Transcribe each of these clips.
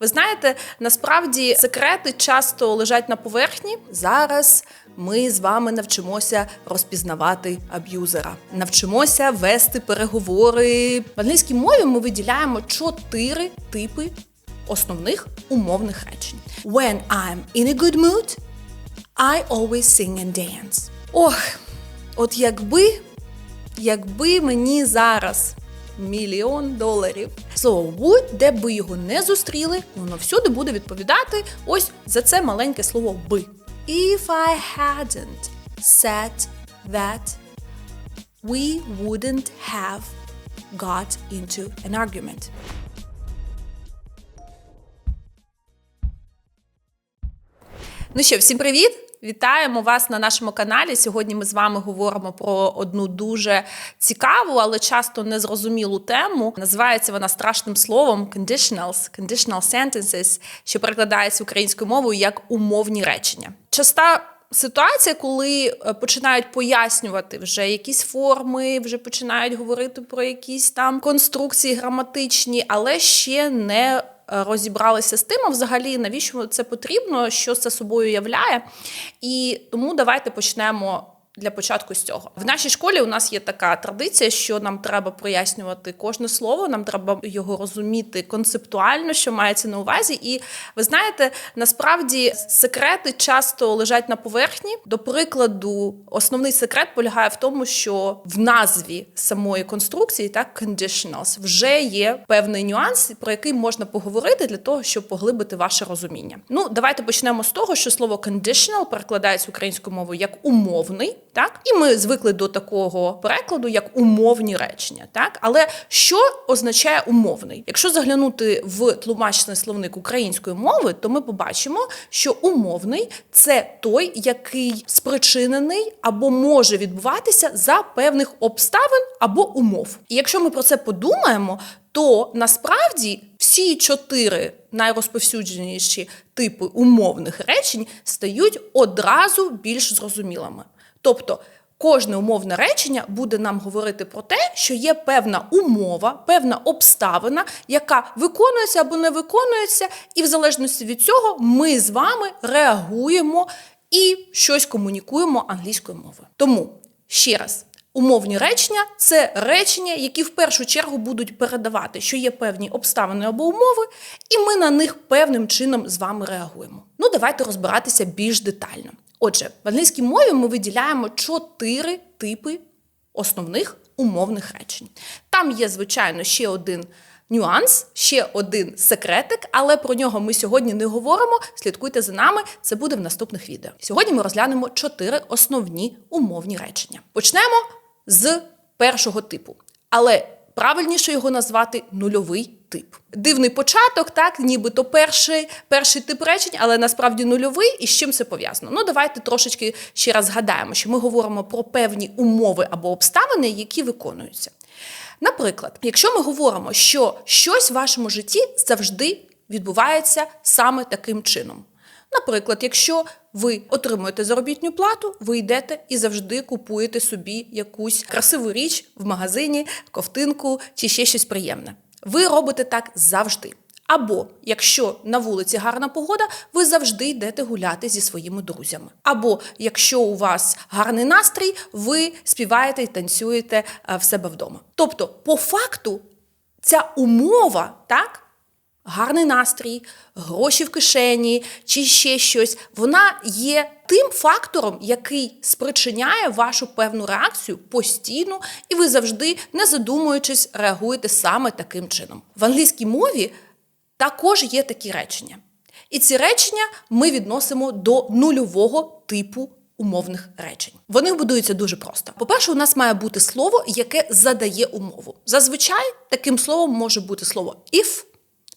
Ви знаєте, насправді секрети часто лежать на поверхні. Зараз ми з вами навчимося розпізнавати аб'юзера, навчимося вести переговори. В англійській мові ми виділяємо чотири типи основних умовних речень. When I'm in a good mood, I always sing and dance. Ох, от якби, якби мені зараз мільйон доларів. Слово would, де б ви його не зустріли, воно всюди буде відповідати ось за це маленьке слово би. If I hadn't said that, we wouldn't have got into an argument. Ну що, всім привіт! Вітаємо вас на нашому каналі. Сьогодні ми з вами говоримо про одну дуже цікаву, але часто незрозумілу тему. Називається вона страшним словом conditionals, conditional sentences, що перекладається українською мовою як умовні речення. Часта Ситуація, коли е, починають пояснювати вже якісь форми, вже починають говорити про якісь там конструкції граматичні, але ще не розібралися з тим, а взагалі навіщо це потрібно, що це собою являє. І тому давайте почнемо. Для початку з цього в нашій школі у нас є така традиція, що нам треба прояснювати кожне слово, нам треба його розуміти концептуально, що мається на увазі. І ви знаєте, насправді секрети часто лежать на поверхні. До прикладу, основний секрет полягає в тому, що в назві самої конструкції, так conditionals, вже є певний нюанс, про який можна поговорити для того, щоб поглибити ваше розуміння. Ну, давайте почнемо з того, що слово conditional перекладається українською мовою як умовний. Так, і ми звикли до такого перекладу, як умовні речення. Так, але що означає умовний? Якщо заглянути в тлумачний словник української мови, то ми побачимо, що умовний це той, який спричинений або може відбуватися за певних обставин або умов. І якщо ми про це подумаємо, то насправді всі чотири найрозповсюдженіші типи умовних речень стають одразу більш зрозумілими. Тобто кожне умовне речення буде нам говорити про те, що є певна умова, певна обставина, яка виконується або не виконується, і в залежності від цього ми з вами реагуємо і щось комунікуємо англійською мовою. Тому ще раз. Умовні речення це речення, які в першу чергу будуть передавати, що є певні обставини або умови, і ми на них певним чином з вами реагуємо. Ну, давайте розбиратися більш детально. Отже, в англійській мові ми виділяємо чотири типи основних умовних речень. Там є, звичайно, ще один нюанс, ще один секретик, але про нього ми сьогодні не говоримо. Слідкуйте за нами, це буде в наступних відео. Сьогодні ми розглянемо чотири основні умовні речення. Почнемо з першого типу. Але правильніше його назвати нульовий тип. Дивний початок, так, нібито перший перший тип речень, але насправді нульовий. І з чим це пов'язано? Ну, давайте трошечки ще раз згадаємо, що ми говоримо про певні умови або обставини, які виконуються. Наприклад, якщо ми говоримо, що щось в вашому житті завжди відбувається саме таким чином. Наприклад, якщо ви отримуєте заробітну плату, ви йдете і завжди купуєте собі якусь красиву річ в магазині, ковтинку чи ще щось приємне. Ви робите так завжди. Або якщо на вулиці гарна погода, ви завжди йдете гуляти зі своїми друзями. Або якщо у вас гарний настрій, ви співаєте і танцюєте в себе вдома. Тобто, по факту, ця умова, так? Гарний настрій, гроші в кишені чи ще щось, вона є тим фактором, який спричиняє вашу певну реакцію постійно, і ви завжди, не задумуючись, реагуєте саме таким чином. В англійській мові також є такі речення. І ці речення ми відносимо до нульового типу умовних речень. Вони будуються дуже просто. По-перше, у нас має бути слово, яке задає умову. Зазвичай таким словом може бути слово if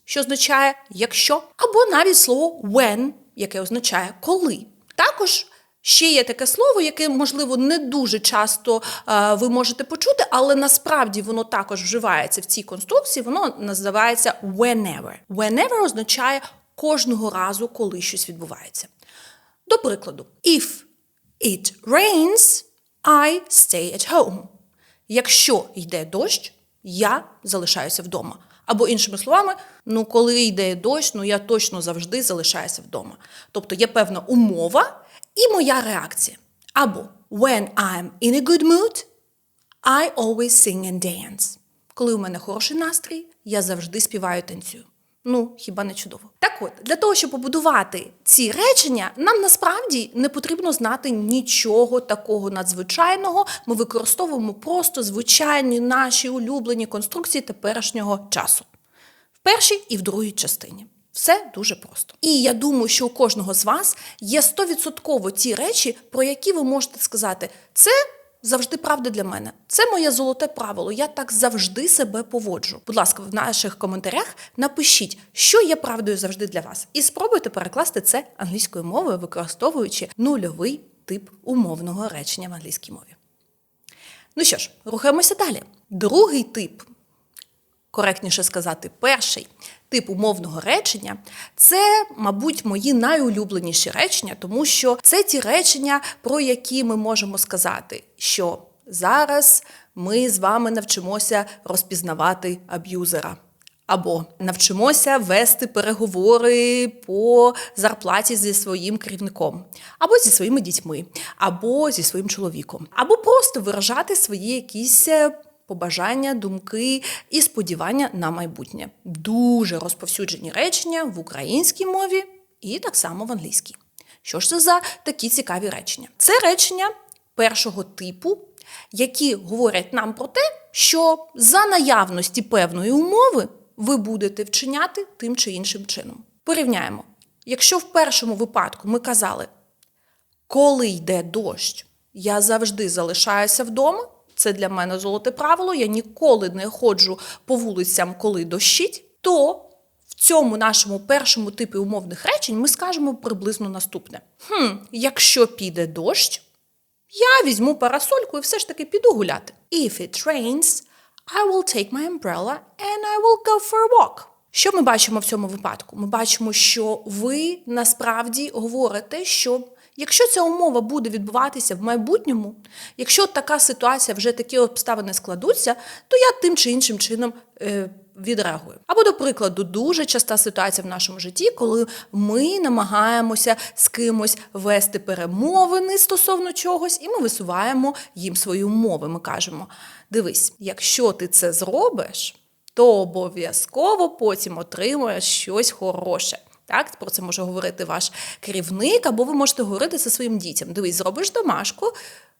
що означає якщо, або навіть слово when, яке означає коли. Також ще є таке слово, яке, можливо, не дуже часто е, ви можете почути, але насправді воно також вживається в цій конструкції, воно називається whenever. Whenever означає кожного разу, коли щось відбувається. До прикладу, if it rains, I stay at home. Якщо йде дощ, я залишаюся вдома. Або іншими словами, ну коли йде дощ, ну я точно завжди залишаюся вдома. Тобто є певна умова і моя реакція. Або when I'm in a good mood, I always sing and dance. Коли у мене хороший настрій, я завжди співаю танцюю. Ну, хіба не чудово? Так от, для того, щоб побудувати ці речення, нам насправді не потрібно знати нічого такого надзвичайного. Ми використовуємо просто звичайні наші улюблені конструкції теперішнього часу. Першій і в другій частині. Все дуже просто. І я думаю, що у кожного з вас є стовідсотково ті речі, про які ви можете сказати, це завжди правда для мене. Це моє золоте правило. Я так завжди себе поводжу. Будь ласка, в наших коментарях напишіть, що є правдою завжди для вас, і спробуйте перекласти це англійською мовою, використовуючи нульовий тип умовного речення в англійській мові. Ну що ж, рухаємося далі. Другий тип коректніше сказати, перший тип умовного речення це, мабуть, мої найулюбленіші речення, тому що це ті речення, про які ми можемо сказати, що зараз ми з вами навчимося розпізнавати аб'юзера. Або навчимося вести переговори по зарплаті зі своїм керівником, або зі своїми дітьми, або зі своїм чоловіком, або просто виражати свої якісь е, побажання, думки і сподівання на майбутнє. Дуже розповсюджені речення в українській мові і так само в англійській. Що ж це за такі цікаві речення? Це речення першого типу, які говорять нам про те, що за наявності певної умови ви будете вчиняти тим чи іншим чином. Порівняємо, якщо в першому випадку ми казали, коли йде дощ, я завжди залишаюся вдома. Це для мене золоте правило. Я ніколи не ходжу по вулицям, коли дощить. То в цьому нашому першому типі умовних речень ми скажемо приблизно наступне: хм, якщо піде дощ, я візьму парасольку і все ж таки піду гуляти. If it rains, I will take my umbrella and I will go for a walk. Що ми бачимо в цьому випадку? Ми бачимо, що ви насправді говорите, що якщо ця умова буде відбуватися в майбутньому, якщо така ситуація вже такі обставини складуться, то я тим чи іншим чином е, відреагую. Або, до прикладу, дуже часта ситуація в нашому житті, коли ми намагаємося з кимось вести перемовини стосовно чогось, і ми висуваємо їм свої умови. Ми кажемо: дивись, якщо ти це зробиш то обов'язково потім отримуєш щось хороше. Так, про це може говорити ваш керівник, або ви можете говорити зі своїм дітям. Дивись, зробиш домашку,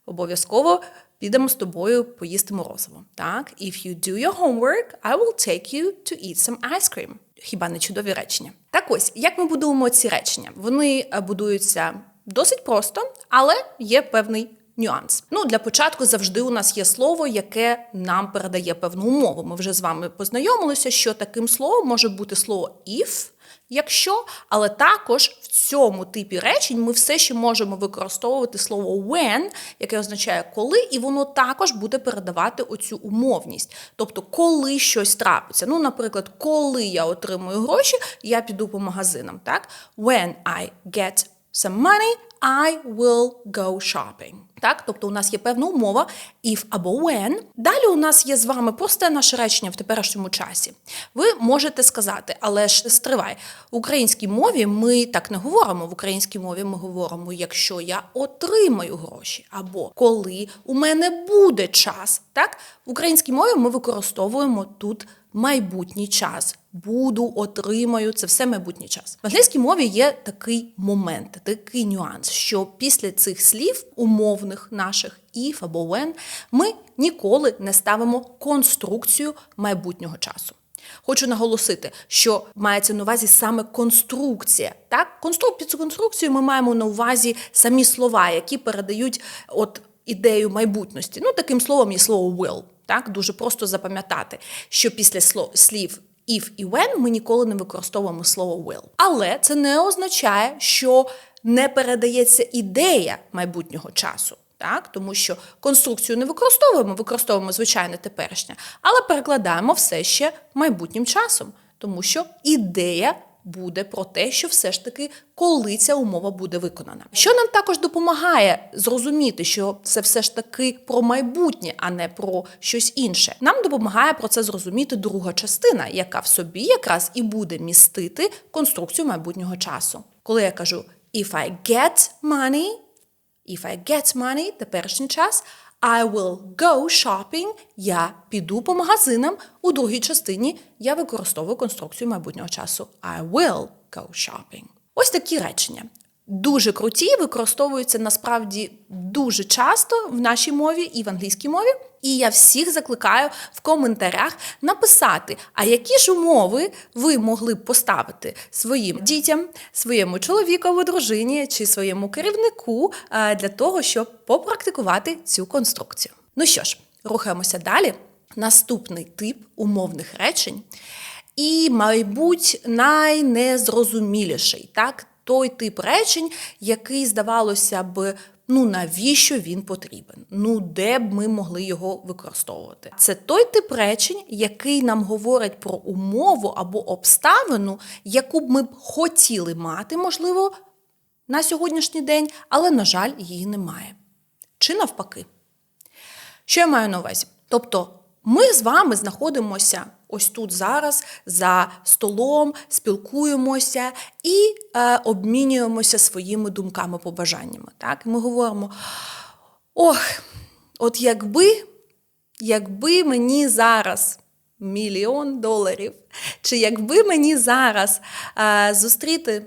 обов'язково підемо з тобою поїсти морозиво. Так, if you do your homework, I will take you to eat some ice cream. Хіба не чудові речення? Так ось, як ми будуємо ці речення? Вони е, будуються досить просто, але є певний нюанс. Ну, для початку завжди у нас є слово, яке нам передає певну умову. Ми вже з вами познайомилися, що таким словом може бути слово if, якщо, але також в цьому типі речень ми все ще можемо використовувати слово when, яке означає коли, і воно також буде передавати оцю умовність. Тобто, коли щось трапиться. Ну, наприклад, коли я отримую гроші, я піду по магазинам. Так? When I get some money, I will go shopping. Так, тобто у нас є певна умова if або when. Далі у нас є з вами просте наше речення в теперішньому часі. Ви можете сказати, але ж стривай, в українській мові ми так не говоримо. В українській мові ми говоримо, якщо я отримаю гроші, або коли у мене буде час. Так, в українській мові ми використовуємо тут майбутній час. Буду, отримаю, це все майбутній час. В англійській мові є такий момент, такий нюанс, що після цих слів, умовних наших if або when, ми ніколи не ставимо конструкцію майбутнього часу. Хочу наголосити, що мається на увазі саме конструкція. Так, Констру... під конструкцією ми маємо на увазі самі слова, які передають от ідею майбутності. Ну, таким словом є слово will. Так, дуже просто запам'ятати, що після слів if і when ми ніколи не використовуємо слово will. Але це не означає, що не передається ідея майбутнього часу. Так, тому що конструкцію не використовуємо, використовуємо звичайне теперішнє, але перекладаємо все ще майбутнім часом, тому що ідея буде про те, що все ж таки коли ця умова буде виконана. Що нам також допомагає зрозуміти, що це все ж таки про майбутнє, а не про щось інше. Нам допомагає про це зрозуміти друга частина, яка в собі якраз і буде містити конструкцію майбутнього часу. Коли я кажу if I get money, if I get money, теперішній час. I will go shopping. Я піду по магазинам. У другій частині я використовую конструкцію майбутнього часу. I will go shopping. Ось такі речення. Дуже круті, використовуються насправді дуже часто в нашій мові і в англійській мові. І я всіх закликаю в коментарях написати, а які ж умови ви могли б поставити своїм дітям, своєму чоловікову, дружині чи своєму керівнику е, для того, щоб попрактикувати цю конструкцію. Ну що ж, рухаємося далі. Наступний тип умовних речень. І, мабуть, найнезрозуміліший, так, той тип речень, який, здавалося б, ну навіщо він потрібен? Ну, де б ми могли його використовувати? Це той тип речень, який нам говорить про умову або обставину, яку б ми б хотіли мати, можливо, на сьогоднішній день, але, на жаль, її немає. Чи навпаки? Що я маю на увазі? Тобто, ми з вами знаходимося ось тут зараз за столом, спілкуємося і е, обмінюємося своїми думками, побажаннями. Так? Ми говоримо: ох, от якби, якби мені зараз. Мільйон доларів. Чи якби мені зараз е, зустріти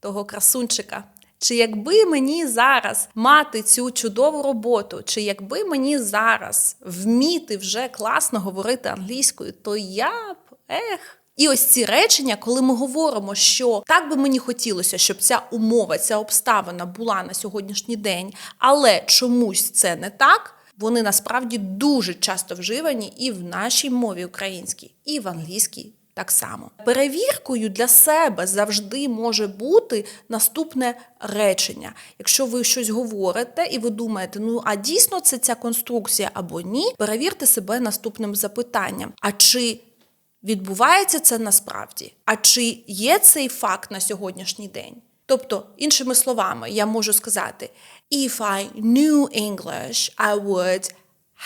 того красунчика, чи якби мені зараз мати цю чудову роботу, чи якби мені зараз вміти вже класно говорити англійською, то я б ех. І ось ці речення, коли ми говоримо, що так би мені хотілося, щоб ця умова, ця обставина була на сьогоднішній день, але чомусь це не так. Вони насправді дуже часто вживані і в нашій мові українській, і в англійській так само. Перевіркою для себе завжди може бути наступне речення. Якщо ви щось говорите і ви думаєте, ну а дійсно це ця конструкція або ні, перевірте себе наступним запитанням. А чи відбувається це насправді? А чи є цей факт на сьогоднішній день? Тобто, іншими словами, я можу сказати: If I knew English, I would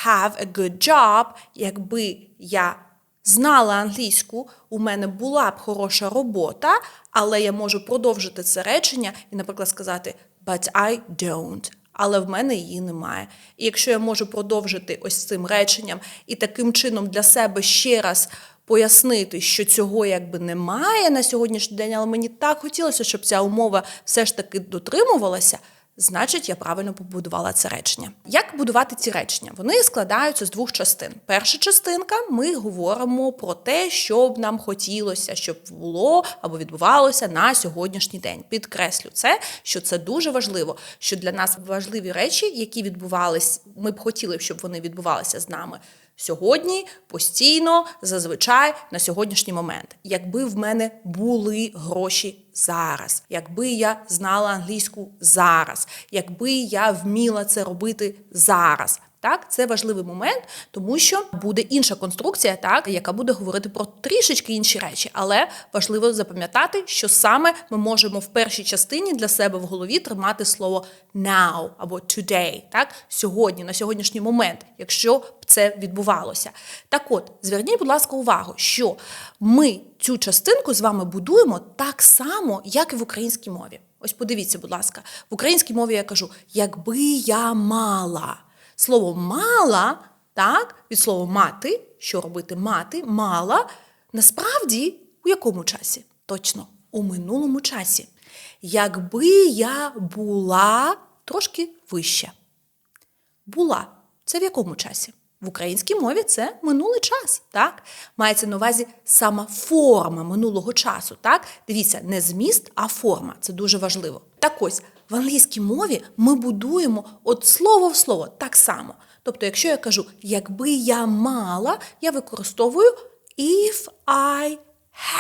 have a good job, якби я знала англійську, у мене була б хороша робота, але я можу продовжити це речення і, наприклад, сказати But I don't. Але в мене її немає. І якщо я можу продовжити ось цим реченням і таким чином для себе ще раз пояснити, що цього якби немає на сьогоднішній день, але мені так хотілося, щоб ця умова все ж таки дотримувалася. Значить, я правильно побудувала це речення. Як будувати ці речення? Вони складаються з двох частин. Перша частинка ми говоримо про те, що б нам хотілося, щоб було або відбувалося на сьогоднішній день. Підкреслю це, що це дуже важливо. Що для нас важливі речі, які відбувались, ми б хотіли, щоб вони відбувалися з нами. Сьогодні постійно, зазвичай на сьогоднішній момент, якби в мене були гроші зараз, якби я знала англійську зараз, якби я вміла це робити зараз. Так, це важливий момент, тому що буде інша конструкція, так яка буде говорити про трішечки інші речі, але важливо запам'ятати, що саме ми можемо в першій частині для себе в голові тримати слово now або today, так сьогодні, на сьогоднішній момент, якщо б це відбувалося. Так, от зверніть, будь ласка, увагу, що ми цю частинку з вами будуємо так само, як і в українській мові. Ось подивіться, будь ласка, в українській мові я кажу, якби я мала. Слово мала, так, від слова мати, що робити мати, мала, насправді у якому часі? Точно, у минулому часі. Якби я була трошки вища. Була. Це в якому часі? В українській мові це минулий час, так? Мається на увазі сама форма минулого часу, так? Дивіться, не зміст, а форма. Це дуже важливо. Так ось, в англійській мові ми будуємо от слово в слово так само. Тобто, якщо я кажу, якби я мала, я використовую if I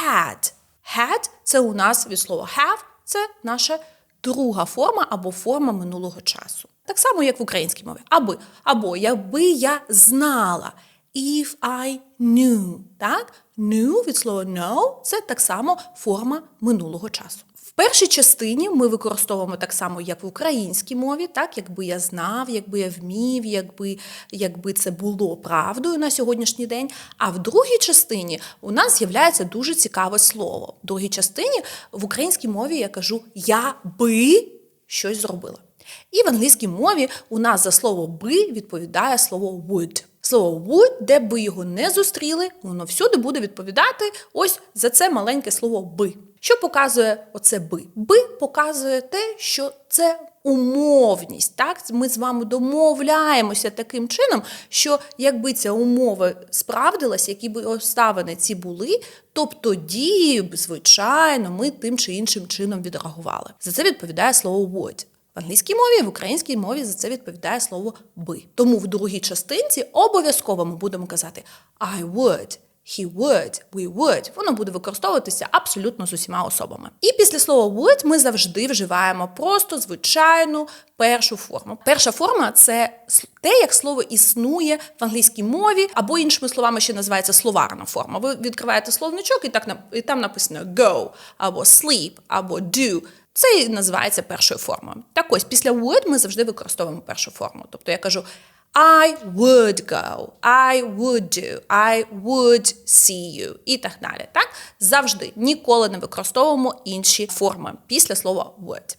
had. Had – це у нас від слова have, це наша друга форма або форма минулого часу. Так само, як в українській мові. Аби, або якби я знала. If I knew. Так? Knew від слова know – це так само форма минулого часу. В першій частині ми використовуємо так само, як в українській мові, так якби я знав, якби я вмів, якби, якби це було правдою на сьогоднішній день. А в другій частині у нас з'являється дуже цікаве слово. В другій частині в українській мові я кажу я би щось зробила. І в англійській мові у нас за слово би відповідає слово would. Слово would, де б ви його не зустріли, воно всюди буде відповідати ось за це маленьке слово би. Що показує оце би? Би показує те, що це умовність. Так, ми з вами домовляємося таким чином, що якби ця умова справдилась, які б обставини ці були, то б тоді, звичайно, ми тим чи іншим чином відреагували. За це відповідає слово would. В англійській мові, в українській мові за це відповідає слово би. Тому в другій частинці обов'язково ми будемо казати I would. He would, we would. Воно буде використовуватися абсолютно з усіма особами. І після слова would ми завжди вживаємо просто звичайну першу форму. Перша форма це те, як слово існує в англійській мові, або іншими словами ще називається словарна форма. Ви відкриваєте словничок, і так і там написано go, або sleep, або do. Це і називається першою формою. Так ось після would ми завжди використовуємо першу форму. Тобто я кажу I would go, I would do, I would see you і так далі. Так? Завжди ніколи не використовуємо інші форми після слова would.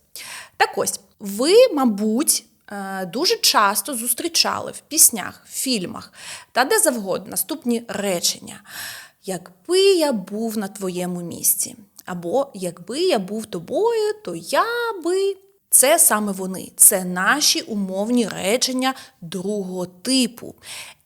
Так ось, ви, мабуть, е, дуже часто зустрічали в піснях, фільмах та де завгодно наступні речення. Якби я був на твоєму місці, або якби я був тобою, то я би. Це саме вони, це наші умовні речення другого типу.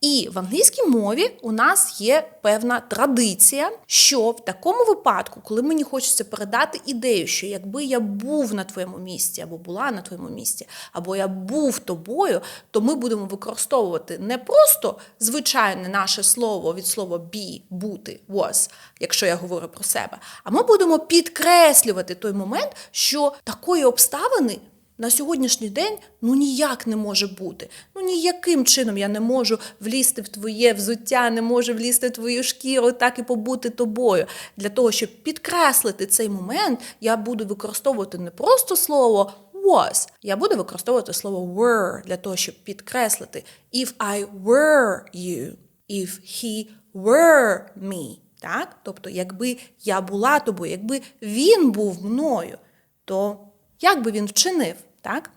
І в англійській мові у нас є певна традиція, що в такому випадку, коли мені хочеться передати ідею, що якби я був на твоєму місці, або була на твоєму місці, або я був тобою, то ми будемо використовувати не просто звичайне наше слово від слова be, бути, was, якщо я говорю про себе, а ми будемо підкреслювати той момент, що такої обставини на сьогоднішній день ну ніяк не може бути. Ну ніяким чином я не можу влізти в твоє взуття, не можу влізти в твою шкіру, так і побути тобою. Для того, щоб підкреслити цей момент, я буду використовувати не просто слово was, я буду використовувати слово were для того, щоб підкреслити if I were you, if he were me. Так? Тобто, якби я була тобою, якби він був мною, то як би він вчинив? Так?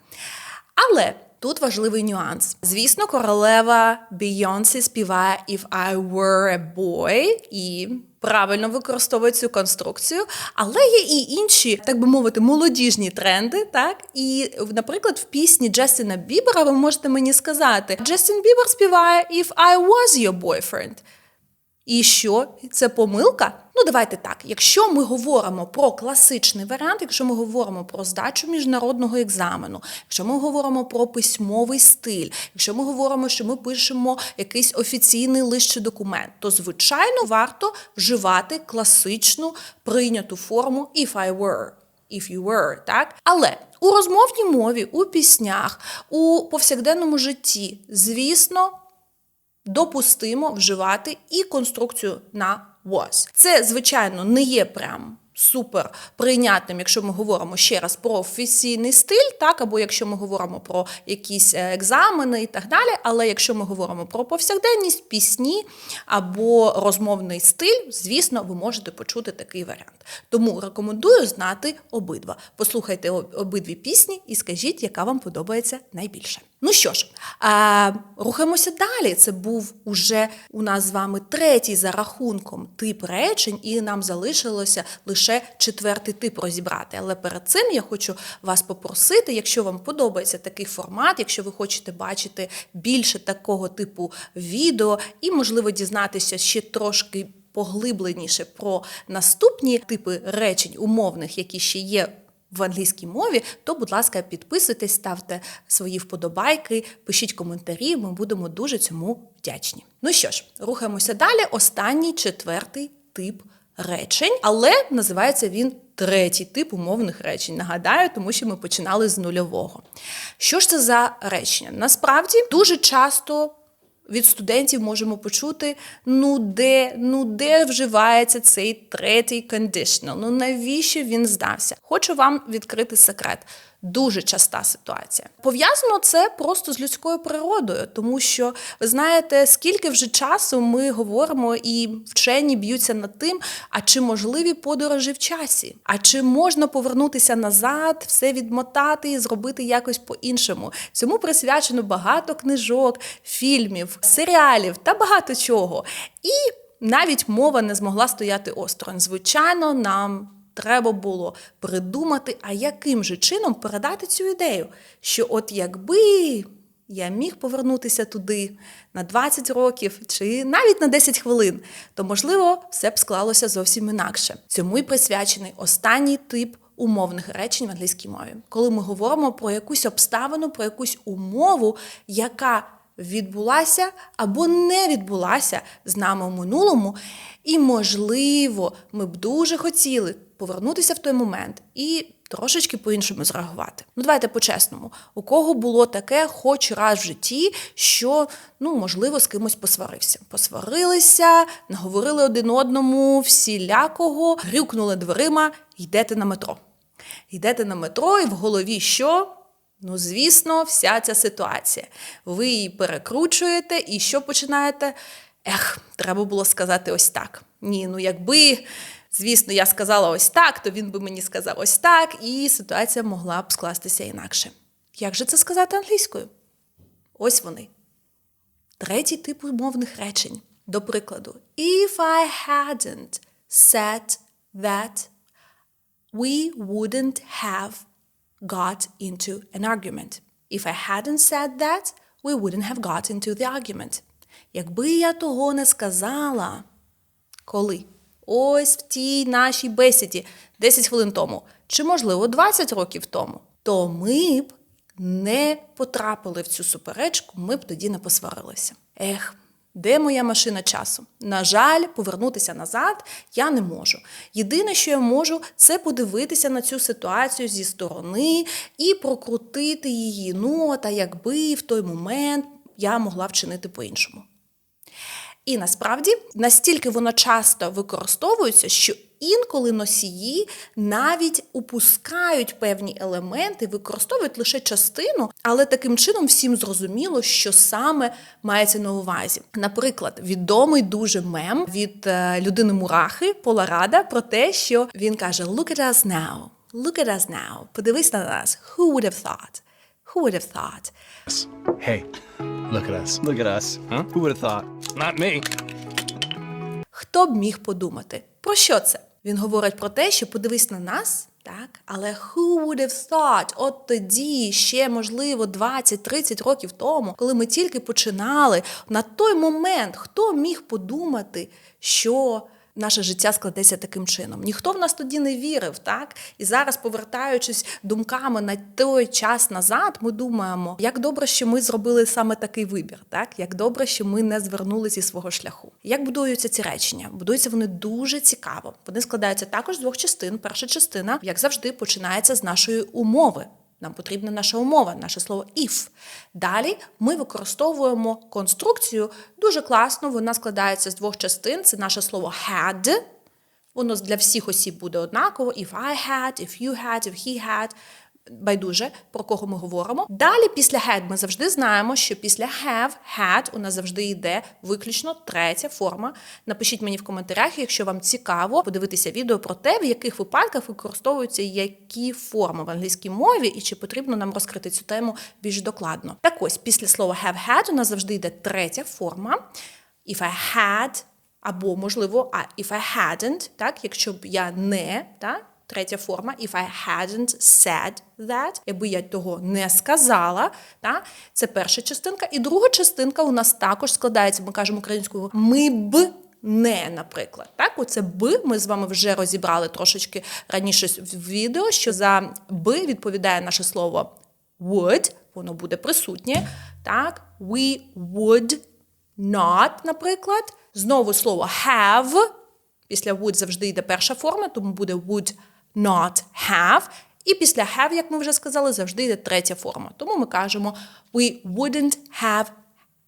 Але тут важливий нюанс. Звісно, королева Бійонсі співає If I were a boy і правильно використовує цю конструкцію, але є і інші, так би мовити, молодіжні тренди. Так? І, наприклад, в пісні Джастіна Бібера ви можете мені сказати: Джастін Бібер співає If I was your boyfriend. І що? Це помилка? Ну, давайте так. Якщо ми говоримо про класичний варіант, якщо ми говоримо про здачу міжнародного екзамену, якщо ми говоримо про письмовий стиль, якщо ми говоримо, що ми пишемо якийсь офіційний лист документ, то звичайно варто вживати класичну прийняту форму if I were. If you were, так? Але у розмовній мові, у піснях, у повсякденному житті, звісно, допустимо вживати і конструкцію на was. Це, звичайно, не є прям. Супер прийнятним, якщо ми говоримо ще раз про офіційний стиль, так або якщо ми говоримо про якісь е, екзамени і так далі. Але якщо ми говоримо про повсякденність, пісні або розмовний стиль, звісно, ви можете почути такий варіант. Тому рекомендую знати обидва. Послухайте обидві пісні і скажіть, яка вам подобається найбільше. Ну що ж, а, рухаємося далі. Це був уже у нас з вами третій за рахунком тип речень, і нам залишилося лише четвертий тип розібрати. Але перед цим я хочу вас попросити, якщо вам подобається такий формат, якщо ви хочете бачити більше такого типу відео і, можливо, дізнатися ще трошки. Поглибленіше про наступні типи речень умовних, які ще є в англійській мові, то, будь ласка, підписуйтесь, ставте свої вподобайки, пишіть коментарі. Ми будемо дуже цьому вдячні. Ну що ж, рухаємося далі. Останній четвертий тип речень, але називається він третій тип умовних речень. Нагадаю, тому що ми починали з нульового. Що ж це за речення? Насправді дуже часто від студентів можемо почути: ну де, ну де вживається цей третій conditional? Ну навіщо він здався? Хочу вам відкрити секрет. Дуже часта ситуація. Пов'язано це просто з людською природою, тому що ви знаєте, скільки вже часу ми говоримо і вчені б'ються над тим, а чи можливі подорожі в часі, а чи можна повернутися назад, все відмотати і зробити якось по-іншому. Цьому присвячено багато книжок, фільмів, серіалів та багато чого. І навіть мова не змогла стояти осторонь. Звичайно, нам треба було придумати, а яким же чином передати цю ідею, що от якби я міг повернутися туди на 20 років чи навіть на 10 хвилин, то можливо все б склалося зовсім інакше. Цьому й присвячений останній тип. Умовних речень в англійській мові, коли ми говоримо про якусь обставину, про якусь умову, яка відбулася або не відбулася з нами в минулому, і, можливо, ми б дуже хотіли повернутися в той момент і трошечки по-іншому зреагувати. Ну, давайте по-чесному, у кого було таке, хоч раз в житті, що ну, можливо, з кимось посварився. Посварилися, наговорили один одному, всілякого, грюкнули дверима, йдете на метро. Йдете на метро, і в голові що? Ну, звісно, вся ця ситуація. Ви її перекручуєте, і що починаєте? Ех, треба було сказати ось так. Ні, ну якби, звісно, я сказала ось так, то він би мені сказав ось так, і ситуація могла б скластися інакше. Як же це сказати англійською? Ось вони. Третій тип умовних речень. До прикладу, if I hadn't said that, we wouldn't have got into an argument. If I hadn't said that, we wouldn't have got into the argument. Якби я того не сказала, коли? Ось в тій нашій бесіді 10 хвилин тому, чи, можливо, 20 років тому, то ми б не потрапили в цю суперечку, ми б тоді не посварилися. Ех, де моя машина часу? На жаль, повернутися назад я не можу. Єдине, що я можу, це подивитися на цю ситуацію зі сторони і прокрутити її. Ну, та якби в той момент я могла вчинити по-іншому. І насправді настільки воно часто використовується, що інколи носії навіть упускають певні елементи, використовують лише частину, але таким чином всім зрозуміло, що саме мається на увазі. Наприклад, відомий дуже мем від е, людини Мурахи Пола Рада про те, що він каже: Look at us now, look at us now, подивись на нас, who would have thought? Who would have thought? Hey, look at us. Look at us. Huh? Who would have thought? Not me. Хто б міг подумати? Про що це? Він говорить про те, що подивись на нас, так, але who would have thought? От тоді, ще, можливо, 20-30 років тому, коли ми тільки починали, на той момент хто міг подумати, що наше життя складеться таким чином. Ніхто в нас тоді не вірив, так? І зараз, повертаючись думками на той час назад, ми думаємо, як добре, що ми зробили саме такий вибір, так? Як добре, що ми не звернули зі свого шляху. Як будуються ці речення? Будуються вони дуже цікаво. Вони складаються також з двох частин. Перша частина, як завжди, починається з нашої умови. Нам потрібна наша умова, наше слово if. Далі ми використовуємо конструкцію дуже класно. Вона складається з двох частин. Це наше слово had. Воно для всіх осіб буде однаково. If I had, if you had, if he had. Байдуже, про кого ми говоримо. Далі, після had ми завжди знаємо, що після have, had у нас завжди йде виключно третя форма. Напишіть мені в коментарях, якщо вам цікаво подивитися відео про те, в яких випадках використовуються які форми в англійській мові, і чи потрібно нам розкрити цю тему більш докладно. Так ось, після слова have had у нас завжди йде третя форма. If I had, або, можливо, if I hadn't, так, якщо б я не, так, Третя форма, if I hadn't said that, якби я того не сказала, та, це перша частинка. І друга частинка у нас також складається, ми кажемо українською, ми б не, наприклад. Так, оце б ми з вами вже розібрали трошечки раніше в відео, що за б відповідає наше слово would, воно буде присутнє. Так, we would not, наприклад. Знову слово have. Після would завжди йде перша форма, тому буде would not have. І після have, як ми вже сказали, завжди йде третя форма. Тому ми кажемо we wouldn't have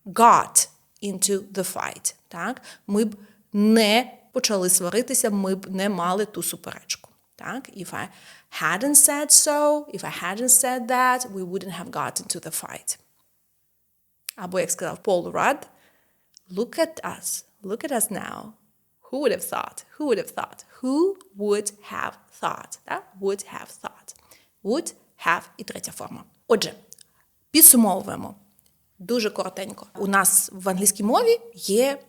got into the fight. Так? Ми б не почали сваритися, ми б не мали ту суперечку. Так? If I hadn't said so, if I hadn't said that, we wouldn't have gotten to the fight. Або, як сказав Пол Рад, look at us, look at us now. Who would have thought? Who would have thought? Who would have thought? Да? Would have thought. Would have і третя форма. Отже, підсумовуємо дуже коротенько. У нас в англійській мові є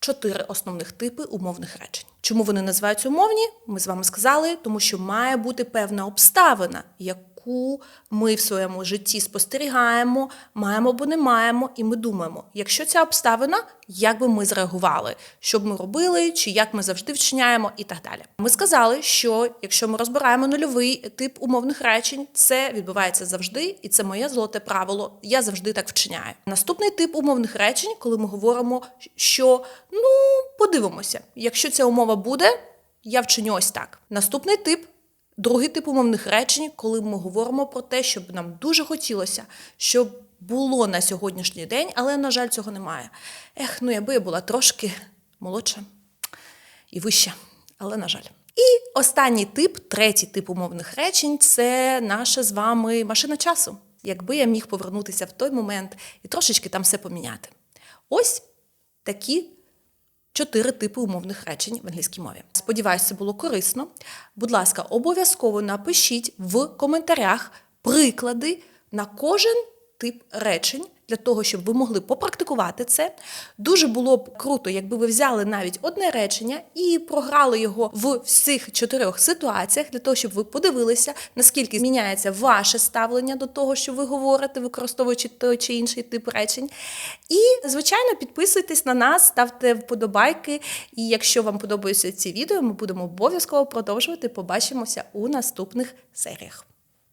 чотири основних типи умовних речень. Чому вони називаються умовні? Ми з вами сказали, тому що має бути певна обставина, яку ми в своєму житті спостерігаємо, маємо або не маємо, і ми думаємо, якщо ця обставина, як би ми зреагували, що б ми робили, чи як ми завжди вчиняємо, і так далі. Ми сказали, що якщо ми розбираємо нульовий тип умовних речень, це відбувається завжди, і це моє золоте правило. Я завжди так вчиняю. Наступний тип умовних речень, коли ми говоримо, що ну подивимося, якщо ця умова буде, я вчиню ось так. Наступний тип. Другий тип умовних речень, коли ми говоримо про те, щоб нам дуже хотілося, щоб було на сьогоднішній день, але, на жаль, цього немає. Ех, ну якби я була трошки молодша і вища, але на жаль. І останній тип, третій тип умовних речень це наша з вами машина часу. Якби я міг повернутися в той момент і трошечки там все поміняти. Ось такі чотири типи умовних речень в англійській мові. Сподіваюся, це було корисно. Будь ласка, обов'язково напишіть в коментарях приклади на кожен тип речень. Для того, щоб ви могли попрактикувати це, дуже було б круто, якби ви взяли навіть одне речення і програли його в всіх чотирьох ситуаціях, для того, щоб ви подивилися, наскільки зміняється ваше ставлення до того, що ви говорите, використовуючи той чи інший тип речень. І, звичайно, підписуйтесь на нас, ставте вподобайки. І якщо вам подобаються ці відео, ми будемо обов'язково продовжувати. Побачимося у наступних серіях.